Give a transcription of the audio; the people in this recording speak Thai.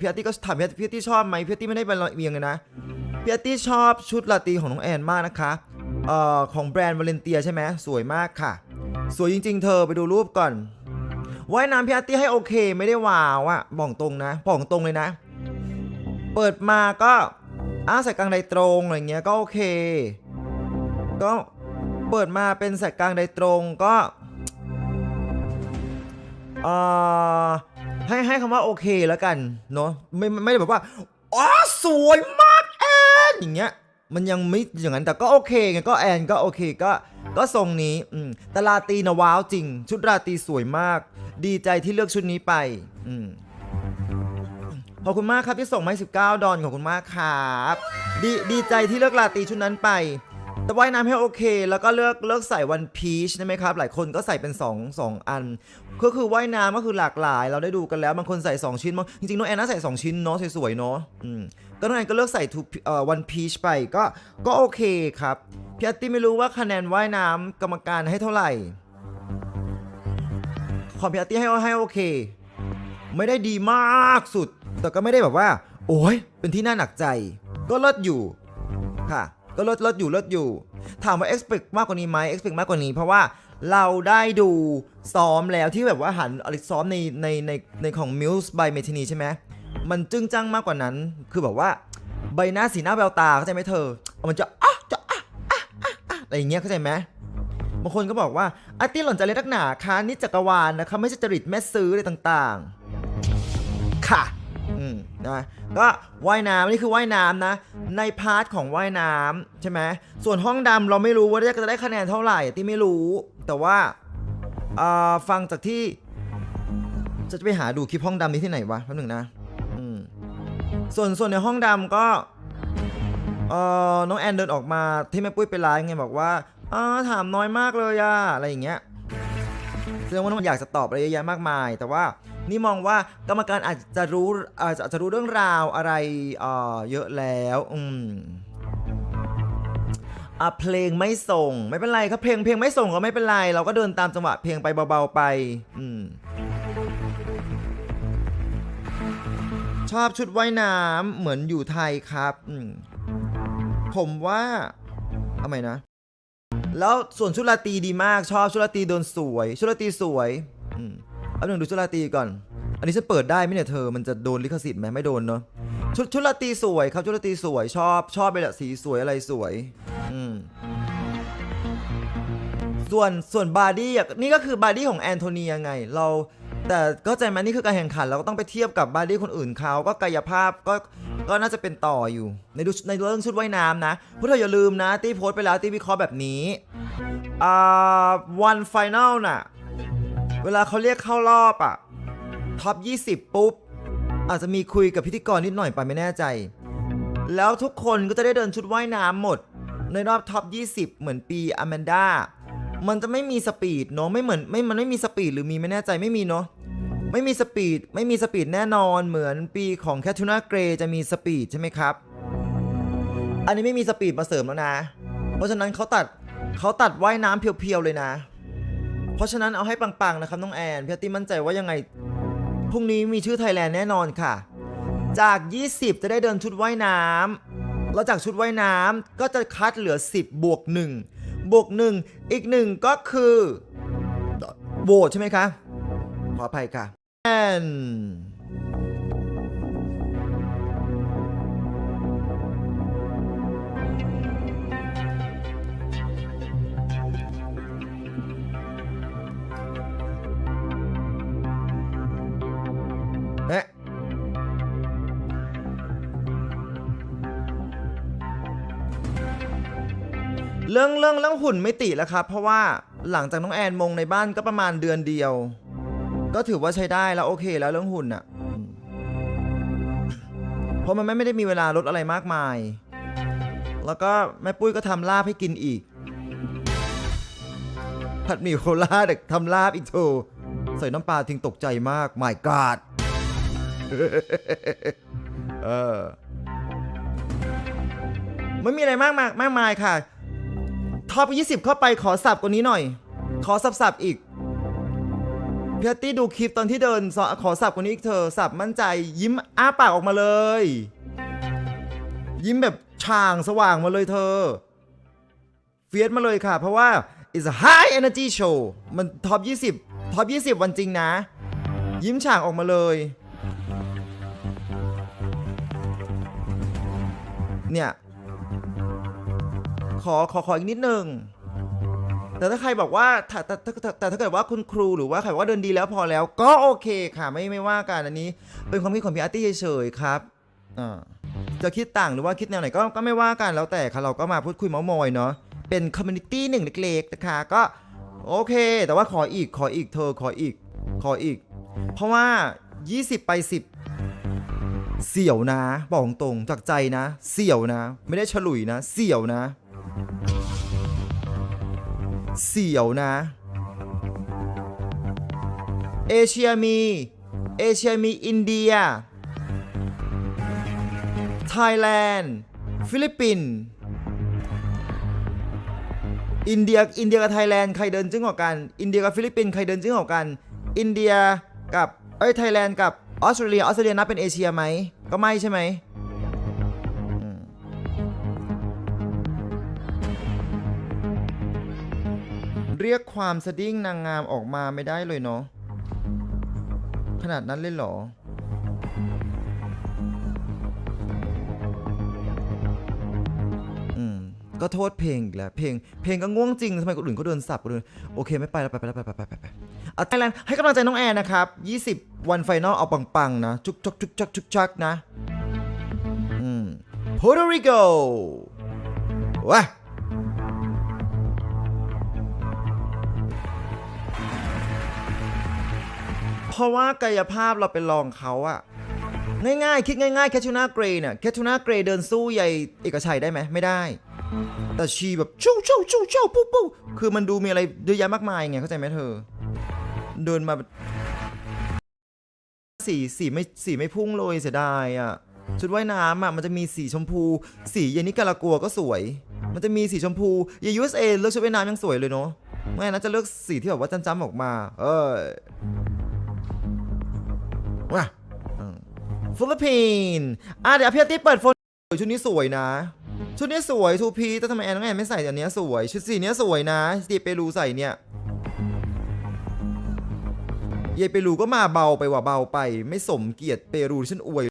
พี่อาร์ตี้ก็ถามพี่อาร์ตี้พี่อาร์ตี้ชอบไหมพี่อาร์ตี้ไม่ได้เป็นเวียงเลยนะพี่อาร์ตี้ชอบชุดลาตีของน้องแอนมากนะคะเอ่อของแบรนด์วาเลนเตียใช่ไหมสวยมากค่ะ สวยจริง ๆ เธอไปดูรูปก่อนว่ายน้ำพี่อาร์ตี้ให้โอเค ไม่ได้ว้าวอะบอกตรงนะบอกตรงเลยนะ เปิดมาก็อ้าใส่กลางไดตรงอะไรเงี้ยก็โอเค ก็เปิดมาเป็นใส่กลางไดตรงก็เอ่อ ให้ให้คำว่าโอเคแล้วกันเนาะไม่ไม่ได้แบบว่าอ๋อสวยมากแอนอย่างเงี้ยมันยังไม่อย่างนั้นแต่ก็โอเคไงก็แอนก็โอเคก็ก็ทรงนี้อืมแต่ลาตีนะว้าวจริง ชุดราตรีสวยมาก ดีใจที่เลือกชุดนี้ไปอืมขอบคุณมากครับที่ส่งมา19 ดอนขอบคุณมากครับ ดีดีใจที่เลือกลาตรีชุดนั้นไป แต่ว่ายน้ำให้โอเค แล้วก็เลือกเลือกใส่วันพีชใช่ไหมครับ หลายคนก็ใส่เป็น2 2อัน ก็คือว่ายน้ำก็คือหลากหลาย เราได้ดูกันแล้วบางคนใส่ 2 ชิ้นบางจริงๆน้องแอนน่าใส่ 2 ชิ้นเนาะสวยๆเนาะอืมก็น้องแอนก็เลือกใส่ทูเอ่อวันพีชไปก็ก็โอเคครับพี่อาร์ตี้ไม่รู้ว่าคะแนนว่ายน้ำกรรมการให้เท่าไหร่ของพี่อาร์ตี้ให้ให้โอเค ไม่ได้ดีมากสุด แต่ก็ไม่ได้แบบว่า โอ้ยเป็นที่น่าหนักใจ ก็เลิศอยู่ค่ะ ก็ลิศเลิศอยู่ลิศอยู่ ถามว่า expect มากกว่านี้ไหม expect มากกว่านี้ เพราะว่าเราได้ดูซ้อมแล้วที่แบบว่าหันอลิซ้อมในในในในของ Muse by m e t i n i ใช่ไหมมันจึ้งจังมากกว่านั้น คือแบบว่าใบหน้าสีหน้าแววตาเข้าใจไหมเธอ มันจะอะจะอะอะอะอะไรอย่างเงี้ยเข้าใจไหมบางคนก็บอกว่าอาร์ตี้หล่อนจะเล่นนักหนาคะนี่จักรวาลนะคะไม่ใช่จริตแม่ซื้ออะไรต่างๆ ค่ะ นะก็ว่ายน้ำนี่คือว่ายน้ำนะ ในพาร์ทของว่ายน้ำใช่ไหมส่วนห้องดำเราไม่รู้ว่าจะได้คะแนนเท่าไหร่ที่ไม่รู้ แต่ว่าฟังจากที่ จะไปหาดูคลิปห้องดำนี้ที่ไหนวะแป๊บหนึงนะส่วนส่วนในห้องดำก็เออน้องแอนเดินออกมาที่แม่ปุ้ยไปไลฟ์ไงบอกว่าอ่าถามน้อยมากเลยอะอะไรอย่างเงี้ยแสดงว่าน้องอยากจะตอบอะไรเยอะแยะมากมาย แต่ว่า นี่มองว่ากรรมการอาจจะรู้อาจจะรู้เรื่องราวอะไรเยอะแล้วอืมอะเพลงไม่ส่ง ไม่เป็นไรครับเพลงเพลงไม่ส่งก็ไม่เป็นไร เราก็เดินตามจังหวะเพลงไปเบาๆไป อืมชอบชุดว่ายน้ำเหมือนอยู่ไทยครับ อืมผมว่าทำไมนะ แล้วส่วนชุดราตีดีมากชอบชุดราตรีโดนสวย ชุดราตีสวย เอาหนึ่งดูชุดราตรีก่อน อันนี้ฉันเปิดได้ไหมเนี่ยเธอ มันจะโดนลิขสิทธิ์ไหมไม่โดนเนาะ ชุดชุดราตรีสวยครับชุดราตรีสวยชอบชอบไปแหละสีสวยอะไรสวย อืม ส่วนส่วนบาร์ดี้นี่ก็คือบาร์ดี้ของแอนโทเนียไง เรา แต่ก็ใจไหมันนี่คือการแข่งขัน เราก็ต้องไปเทียบกับบาร์ดี้คนอื่นเขาก็กายภาพก็ก็น่าจะเป็นต่ออยู่ ในดูในเรื่องชุดว่ายน้ำนะพวกเธออย่าลืมนะตีโพสไปแล้วตีวิเคราะห์แบบนี้อ่าวันไฟแนลน่ะ เวลาเขาเรียกเข้ารอบอะท็อป 20 ปุ๊บ อาจจะมีคุยกับพิธีกรนิดหน่อยไปไม่แน่ใจ แล้วทุกคนก็จะได้เดินชุดว่ายน้ำหมด ในรอบท็อป 20 เหมือนปีอแมนดามันจะไม่มีสปีดเนาะไม่เหมือนไม่มันไม่มีสปีดหรือมีไม่แน่ใจไม่มีเนาะไม่มีสปีดไม่มีสปีดแน่นอนเหมือนปีของแคทูน่าเกรจะมีสปีดใช่ไหมครับ อันนี้ไม่มีสปีดมาเสริมแล้วนะ เพราะฉะนั้นเขาตัดเขาตัดว่ายน้ำเพียวๆเลยนะ เพราะฉะนั้นเอาให้ปังๆนะครับน้องแอนพี่อาร์ตี้มั่นใจว่ายังไงพรุ่งนี้มีชื่อไทยแลนด์แน่นอนค่ะ จาก 20 จะได้เดินชุดว่ายน้ำแล้วจากชุดว่ายน้ำก็จะคัดเหลือ 10 บวก 1 บวก 1 อีก 1 ก็คือโหวตใช่ไหมคะ ขออภัยค่ะแอน รื่องเรื่องเรื่องหุ่นไม่ติแล้วครับ เพราะว่าหลังจากน้องแอนมงในบ้านก็ประมาณเดือนเดียว ก็ถือว่าใช้ได้แล้วโอเคแล้วเรื่องหุ่นอะเพราะมันไม่ได้มีเวลาลดอะไรมากมาย แล้วก็แม่ปุ้ยก็ทำลาบให้กินอีก ผัดหมี่โคราชเด็กทำลาบอีกโถใส่น้ำปลาทิ้งตกใจมาก my god เออไม่มีอะไรมากมายมากมายค่ะ ท็อป20 เข้าไปขอสับกว่านี้หน่อย ขอสับๆอีกเพี่อาร์ตี้ดูคลิปตอนที่เดินอขอสับคนนี้อีกเธอสับมั่นใจยิ้มอ้าปากออกมาเลย ยิ้มแบบช่างสว่างมาเลยเธอ เฟียสมาเลยค่ะ เพราะว่า it's a high energy show มันท็อป20ท็อป20 วันจริงนะ ยิ้มฉ่างออกมาเลยเนี่ย อขอขออีกนิดนึงแต่ถ้าใครบอกว่าแต่แต่แต่ถ้าเกิดว่าคุณครูหรือว่าใครบอกว่าเดินดีแล้วพอแล้ว ก็โอเคค่ะไม่ไม่ว่ากันอันนี้ เป็นความคิดของพี่อาร์ตี้เฉยๆครับอ่าจะคิดต่างหรือว่าคิดแนวไหนก็ก็ไม่ว่ากันแล้วแต่ค่ะเราก็มาพูดคุยเมาส์มอยเนาะเป็นคอมมูนิตี้หนึ่งเล็กๆนะคะก็โอเค แต่ว่าขออีกขออีกเธอขออีกขออีก เพราะว่า 20 ไป 10 เสี่ยวนะ บอกตรงจากใจนะ เสี่ยวนะ ไม่ได้ฉลุยนะ เสี่ยวนะ เสี่ยวนะ เอเชียมี เอเชียมีอินเดีย ไทยแลนด์ ฟิลิปปินส์อินเดีย อินเดียกับไทยแลนด์ใครเดินจึงกว่ากัน อินเดียกับฟิลิปปินส์ใครเดินจึงกว่ากัน อินเดียกับ เอ้ย ไทยแลนด์กับออสเตรเลีย ออสเตรเลียนับเป็นเอเชียไหม ก็ไม่ใช่ไหม เรียกความสะดิ้งนางงามออกมาไม่ได้เลยเนาะขนาดนั้นเลยเหรอ อืม ก็โทษเพลงอีกแล้วเพลง เพลงก็ง่วงจริงทำไมคนอื่นเขาเดินสับกันเลยโอเคไม่ไปแล้วไปไปแล้วไปไปไปไปไปเอาไทยแลนด์ให้กำลังใจน้องแอนนะครับ 20 วันไฟนอลเอาปังๆนะ จุกจุกจุกจุกจุกจักนะ อืม Puerto Rico ว้า ราะว่ากายภาพเราไปลองเขาอะง่ายๆ คิดง่ายๆแคทูน่าเกรย์เนี่ยแคทูน่าเกรย์เดินสู้ใหญ่เอกชัยได้ไหมไม่ได้ แต่ชีแบบชู้ชู้ชู้ชู้ปุ๊บปุ๊บคือมันดูมีอะไรเยอะแยะมากมายไงเข้าใจไหมเธอ เดินมาสีสีไม่สีไม่พุ่งเลยเสียดายอะชุดว่ายน้ำอะมันจะมีสีชมพู สีเยนิกาลากัวก็สวย มันจะมีสีชมพูเย USA เอเลือกชุดว่ายน้ำยังสวยเลยเนาะไม่งั้นจะเลือกสีที่แบบว่าจ้ำๆออกมา เออ ว้าฟิลิปปินส์อะเดี๋ยวพี่อาร์ตี้เปิดโฟนชุดนี้สวยนะ ชุดนี้สวยทูพีแต่ทำไมแอนน้องแอนไม่ใส่อันเนี้ยสวย ชุดสีเนี้ยสวยนะสีเปรูใส่เนี่ยเยเปรูก็มาเบาไปว่ะเบาไป ไม่สมเกียรติเปรูที่ฉันอวย